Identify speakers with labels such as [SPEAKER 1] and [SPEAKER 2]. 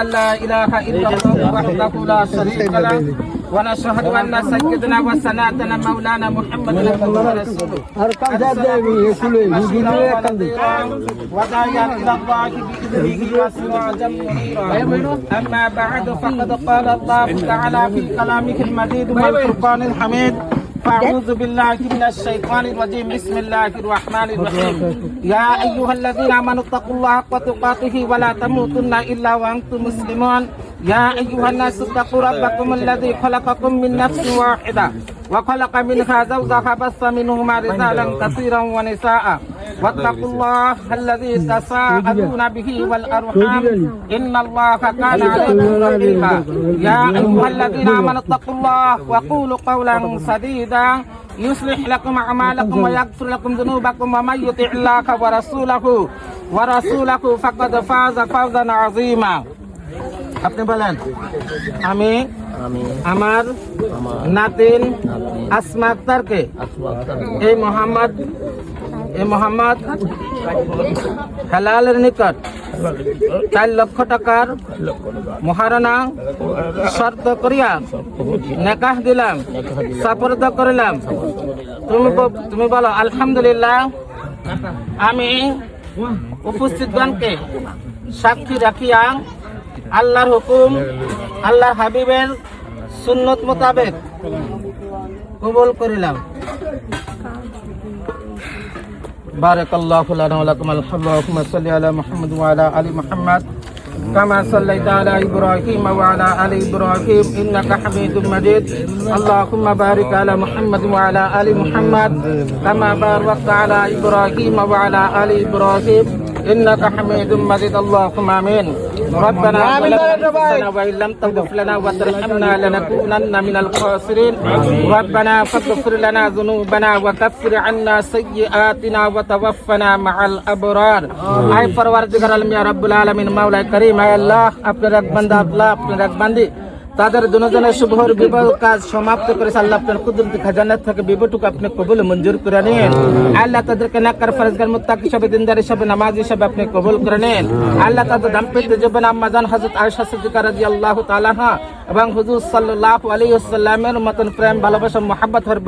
[SPEAKER 1] أن لا إله إلا الله وحده لا شريك له ونشهد أن سيدنا وسناتنا مولانا محمد ونذيرا وداعيا إلى الله بإذنه وسراجا منيرا أما بعد فقد قال الله تعالى في كلامه المجيد والفرقان الحميد فأعوذ بالله من الشيطان الرجيم بسم الله الرحمن الرحيم يا أيها الذين آمنوا اتقوا الله حق تقاته ولا تموتن إلا وأنتم مسلمون يا أيها الناس اتقوا ربكم الذي خلقكم من نفس واحدة وخلق منها زوجها بث منهما رجالا كثيرا ونساء واتقوا الله الذي تساءلون به والأرحام إن الله كان عليكم رقيبا يا أيها الذين آمنوا اتقوا الله وقولوا قولا سديدا يصلح لكم أعمالكم ويغفر لكم ذنوبكم ومن يطع الله ورسوله ورسوله فقد فاز فوزا عظيما আপনি বলেন আমি
[SPEAKER 2] আমি
[SPEAKER 1] আমার
[SPEAKER 2] আমার
[SPEAKER 1] নাতিন
[SPEAKER 2] নাতি
[SPEAKER 1] আসমা আক্তারকে
[SPEAKER 2] আসমা আক্তার
[SPEAKER 1] এই মোহাম্মদ এই মোহাম্মদ, হেলালের নিকট চার লক্ষ টাকার মহারণা শর্ত করিয়া নেকাহ দিলাম সাপর্দ করিলাম। তুমি তুমি বলো, আলহামদুলিল্লাহ, আমি উপস্থিতগণকে সাক্ষী রাখিয়া আল্লাহর হুকুম, আল্লাহর হাবিবের সুন্নত মোতাবেক কবুল করিলাম। بارك الله لنا ولكم الحمد اللهم صل على محمد وعلى آل محمد. كما صليت على إبراهيم وعلى آل إبراهيم إنك حميد مجيد. اللهم بارك على محمد وعلى آل محمد كما باركت على إبراهيم وعلى آل إبراهيم. إنك حميد مجيد اللهم آمين. ربنا ظلمنا وإن لم تغفر لنا وترحمنا لنكونن من الخاسرين. ربنا فاغفر لنا ذنوبنا وكفر عنا سيئاتنا وتوفنا مع الأبرار. أي فرور يا رب العالمين مولاي كريم يا الله أبنك بندى الله أبنك بندي তাদের দুজনের শুভর বিবাহ কাজ সমাপ্ত করে আল্লাহ আপনার কুদরতি খাজানা থেকে বিবাহটুকু আপনি কবুল মঞ্জুর করে নেন। আল্লাহ তাদেরকে নাকার ফরজগার, মুত্তাক হিসাবে, দিনদার হিসাবে, নামাজ হিসাবে আপনি কবুল করে নেন। আল্লাহ তাদের দাম্পত্য জীবন আম্মাজান হজরত আয়সা সিদ্দিকা রাজি আল্লাহ তালাহা এবং হুজুর সাল্লাহ আলী সাল্লামের মতন প্রেম, ভালোবাসা, মহব্বত হর